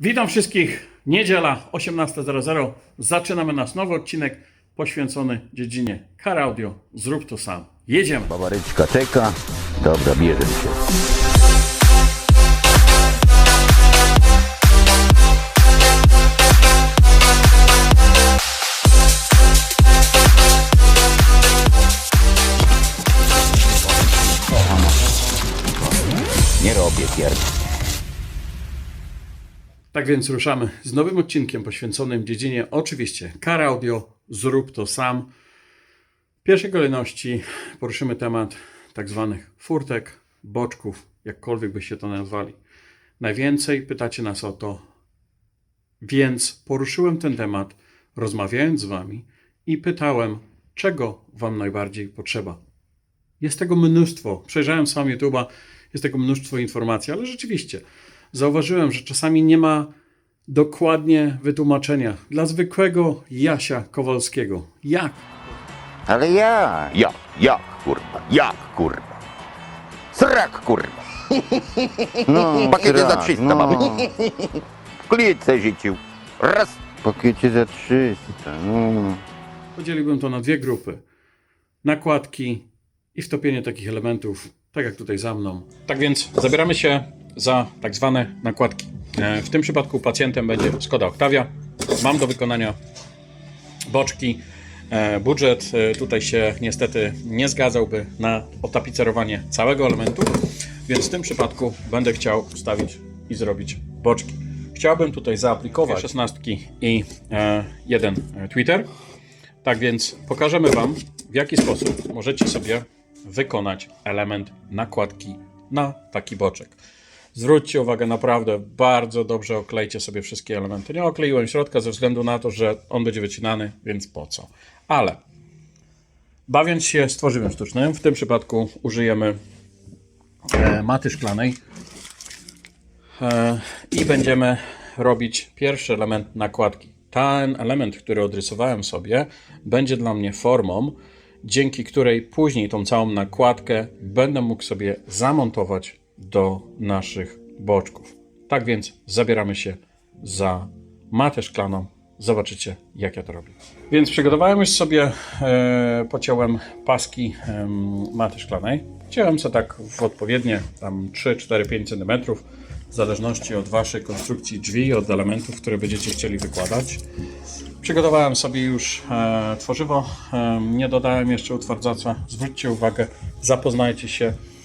Witam wszystkich. Niedziela 18.00. Zaczynamy nasz nowy odcinek poświęcony dziedzinie Car Audio. Zrób to sam. Jedziemy. Babaryczka czeka. Dobra, bierzemy się. Nie robię pierd... Tak więc ruszamy z nowym odcinkiem poświęconym dziedzinie oczywiście Car Audio. Zrób to sam. W pierwszej kolejności poruszymy temat tak zwanych furtek, boczków, jakkolwiek byście to nazwali. Najwięcej pytacie nas o to, więc poruszyłem ten temat, rozmawiając z Wami i pytałem, czego Wam najbardziej potrzeba. Jest tego mnóstwo. Przejrzałem sam YouTube'a, jest tego mnóstwo informacji, ale rzeczywiście zauważyłem, że czasami nie ma dokładnie wytłumaczenia dla zwykłego Jasia Kowalskiego. Jak Ale ja... Jak? Jak, kurwa? Jak, kurwa? Srak, kurwa! No, W pakiecie za srak, 300 no. mamy. W klitce życił. Raz. W pakiecie za 300, no. podzieliłbym to na dwie grupy: nakładki i wtopienie takich elementów, tak jak tutaj za mną. Tak więc zabieramy się za tak zwane nakładki. E, W tym przypadku pacjentem będzie Skoda Octavia. Mam do wykonania boczki. E, Budżet e, tutaj się niestety nie zgadzałby na otapicerowanie całego elementu, więc w tym przypadku będę chciał ustawić i zrobić boczki. Chciałbym tutaj zaaplikować 16 i jeden Twitter. Tak więc pokażemy Wam, w jaki sposób możecie sobie wykonać element nakładki na taki boczek. Zwróćcie uwagę, naprawdę bardzo dobrze oklejcie sobie wszystkie elementy. Nie okleiłem środka ze względu na to, że on będzie wycinany, więc po co? Ale bawiąc się z tworzywem sztucznym, w tym przypadku użyjemy e, maty szklanej e, i będziemy robić pierwszy element nakładki. Ten element, który odrysowałem sobie, będzie dla mnie formą, dzięki której później tą całą nakładkę będę mógł sobie zamontować do naszych boczków. Tak więc zabieramy się za matę szklaną. Zobaczycie, jak ja to robię. Więc przygotowałem już sobie, e, pociąłem paski em, maty szklanej. Ciąłem sobie tak w odpowiednie tam 3, 4, 5 cm, w zależności od Waszej konstrukcji drzwi, od elementów, które będziecie chcieli wykładać. Przygotowałem sobie już e, tworzywo, e, nie dodałem jeszcze utwardzacza. Zwróćcie uwagę, zapoznajcie się e,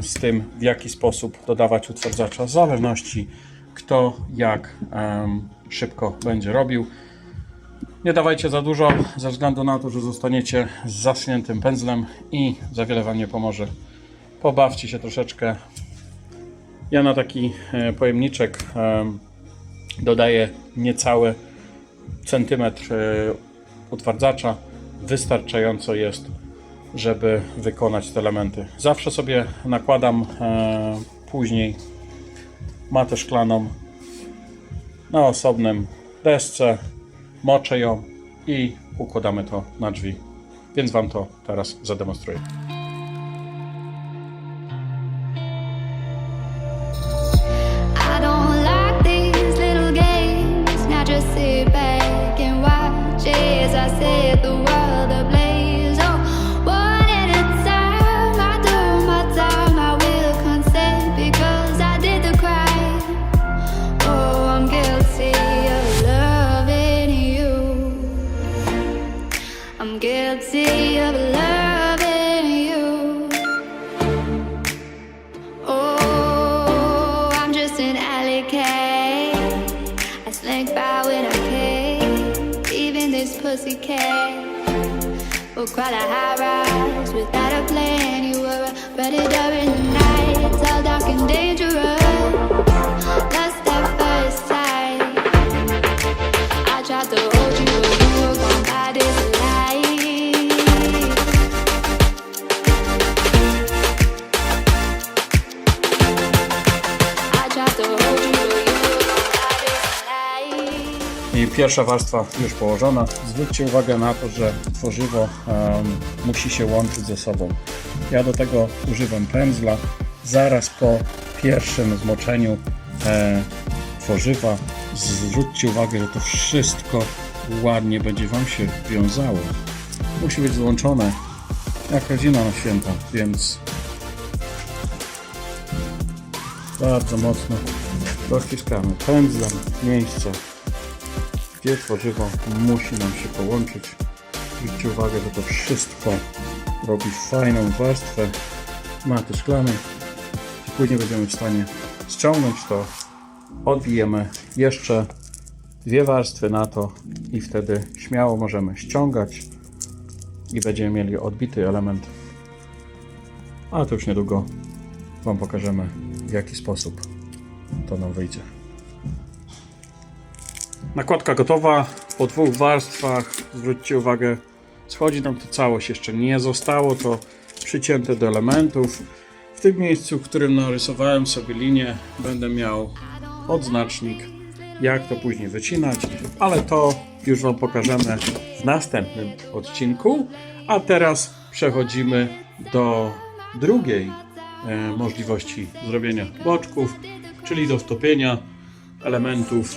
z tym, w jaki sposób dodawać utwardzacza, w zależności kto jak szybko będzie robił. Nie dawajcie za dużo, ze względu na to, że zostaniecie z zaschniętym pędzlem i za wiele Wam nie pomoże. Pobawcie się troszeczkę. Ja na taki e, pojemniczek em, dodaję niecały centymetr e, utwardzacza. Wystarczająco jest, żeby wykonać te elementy. Zawsze sobie nakładam e, później matę szklaną na osobnym desce, moczę ją i układamy to na drzwi. Więc Wam to teraz zademonstruję. Guilty of loving you. Oh, I'm just an alley cat. I slink by when I can. Even this pussy cat will crawl a high rise without a plan. You were a predator in the night. It's all dark and dangerous. Pierwsza warstwa już położona. Zwróćcie uwagę na to, że tworzywo musi się łączyć ze sobą. Ja do tego używam pędzla. Zaraz po pierwszym zmoczeniu e, tworzywa. Zwróćcie uwagę, że to wszystko ładnie będzie Wam się wiązało. Musi być złączone jak rodzina na święta, więc bardzo mocno dociskamy pędzlem miejsce, gdzie tworzywo musi nam się połączyć. Zwróćcie uwagę, że to wszystko robi fajną warstwę maty szklanej. Później będziemy w stanie ściągnąć to, odbijemy jeszcze dwie warstwy na to i wtedy śmiało możemy ściągać i będziemy mieli odbity element. Ale to już niedługo Wam pokażemy w jaki sposób to nam wyjdzie. Nakładka gotowa po dwóch warstwach. Zwróćcie uwagę, schodzi nam to całość, jeszcze nie zostało to przycięte do elementów. W tym miejscu, w którym narysowałem sobie linię, będę miał odznacznik, jak to później wycinać, ale to już Wam pokażemy w następnym odcinku. A teraz przechodzimy do drugiej e, możliwości zrobienia boczków, czyli do wtopienia elementów,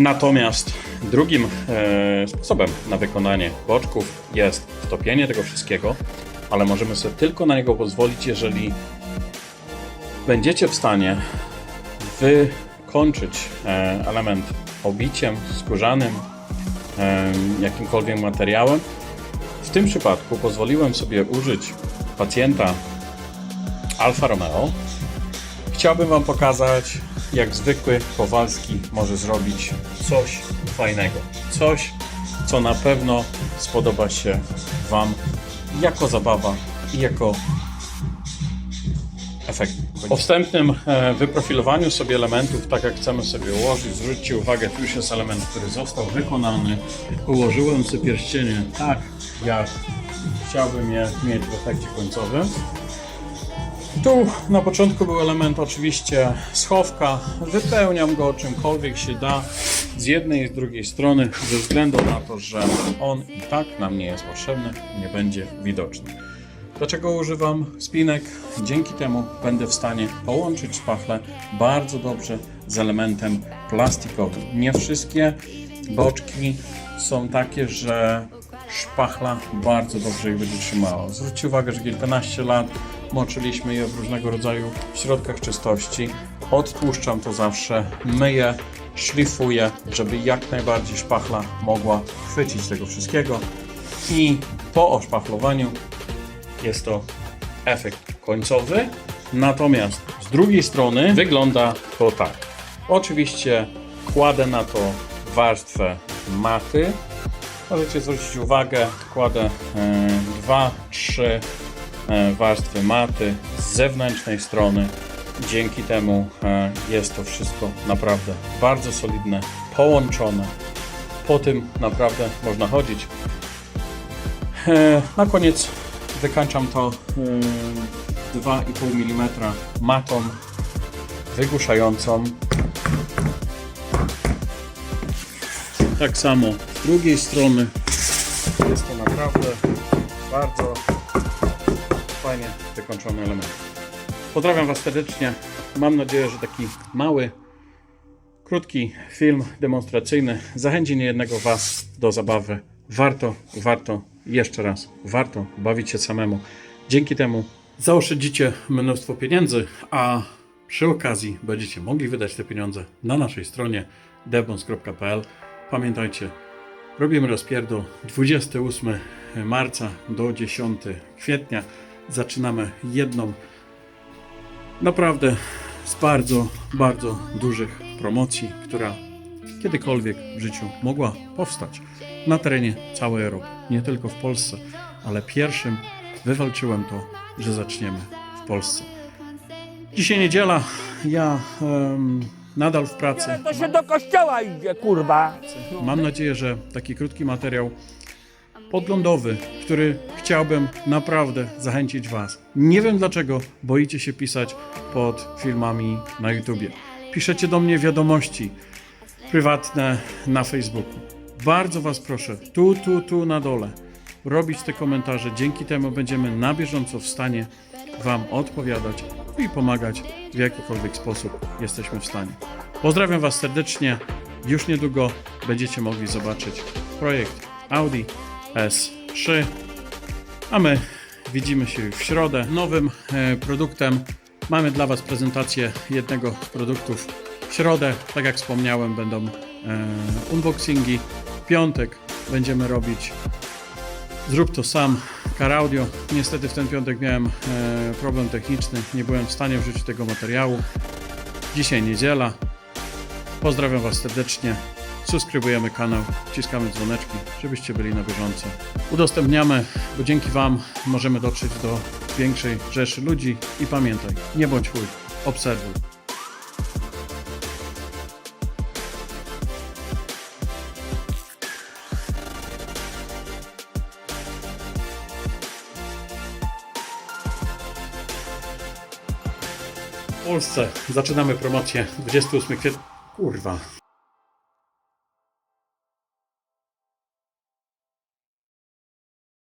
Natomiast drugim e, sposobem na wykonanie boczków jest wtopienie tego wszystkiego, ale możemy sobie tylko na niego pozwolić, jeżeli będziecie w stanie wykończyć e, element obiciem skórzanym, e, jakimkolwiek materiałem. W tym przypadku pozwoliłem sobie użyć pacjenta Alfa Romeo, Chciałbym Wam pokazać, jak zwykły Kowalski może zrobić coś fajnego. Coś, co na pewno spodoba się Wam jako zabawa i jako efekt. Po wstępnym e, wyprofilowaniu sobie elementów, tak jak chcemy sobie ułożyć, zwróćcie uwagę, tu już jest element, który został wykonany. Ułożyłem sobie pierścienie tak, jak chciałbym je mieć w efekcie końcowym. Tu na początku był element oczywiście schowka. Wypełniam go czymkolwiek się da z jednej i z drugiej strony, ze względu na to, że on i tak nam nie jest potrzebny, nie będzie widoczny. Dlaczego używam spinek? Dzięki temu będę w stanie połączyć szpachle bardzo dobrze z elementem plastikowym. Nie wszystkie boczki są takie, że szpachla bardzo dobrze ich będzie trzymała. Zwróćcie uwagę, że kilkanaście lat moczyliśmy je w różnego rodzaju środkach czystości. Odtłuszczam to zawsze, myję, szlifuję, żeby jak najbardziej szpachla mogła chwycić tego wszystkiego. I po oszpachlowaniu jest to efekt końcowy. Natomiast z drugiej strony wygląda to tak. Oczywiście kładę na to warstwę maty. Możecie zwrócić uwagę, kładę e, dwa, trzy e, warstwy maty z zewnętrznej strony. Dzięki temu e, jest to wszystko naprawdę bardzo solidne, połączone. Po tym naprawdę można chodzić. E, Na koniec wykańczam to e, 2,5 mm matą wygłuszającą. Tak samo z drugiej strony jest to naprawdę bardzo fajnie wykończony element. Pozdrawiam Was serdecznie. Mam nadzieję, że taki mały, krótki film demonstracyjny zachęci niejednego Was do zabawy. Warto, warto, jeszcze raz, warto bawić się samemu. Dzięki temu zaoszczędzicie mnóstwo pieniędzy, a przy okazji będziecie mogli wydać te pieniądze na naszej stronie debons.pl. Pamiętajcie, robimy rozpierdol 28 marca do 10 kwietnia. Zaczynamy jedną naprawdę z bardzo, bardzo dużych promocji, która kiedykolwiek w życiu mogła powstać na terenie całej Europy, nie tylko w Polsce, ale pierwszym wywalczyłem to, że zaczniemy w Polsce. Dzisiaj niedziela, ja em, nadal w pracy. To się do kościoła idzie, kurwa. Mam nadzieję, że taki krótki materiał podglądowy, który chciałbym naprawdę zachęcić Was. Nie wiem dlaczego boicie się pisać pod filmami na YouTubie. Piszecie do mnie wiadomości prywatne na Facebooku. Bardzo Was proszę, tu, tu, tu na dole, robić te komentarze. Dzięki temu będziemy na bieżąco w stanie Wam odpowiadać i pomagać w jakikolwiek sposób jesteśmy w stanie. Pozdrawiam Was serdecznie. Już niedługo będziecie mogli zobaczyć projekt Audi S3. A my widzimy się w środę. Nowym e, produktem mamy dla Was prezentację jednego z produktów w środę. Tak jak wspomniałem, będą e, unboxingi. W piątek będziemy robić Zrób to sam. Car Audio. Niestety w ten piątek miałem e, problem techniczny. Nie byłem w stanie wrzucić tego materiału. Dzisiaj niedziela. Pozdrawiam Was serdecznie. Subskrybujemy kanał, wciskamy dzwoneczki, żebyście byli na bieżąco. Udostępniamy, bo dzięki Wam możemy dotrzeć do większej rzeszy ludzi. I pamiętaj, nie bądź chuj, obserwuj. W Polsce zaczynamy promocję 28 kwietnia. Kurwa,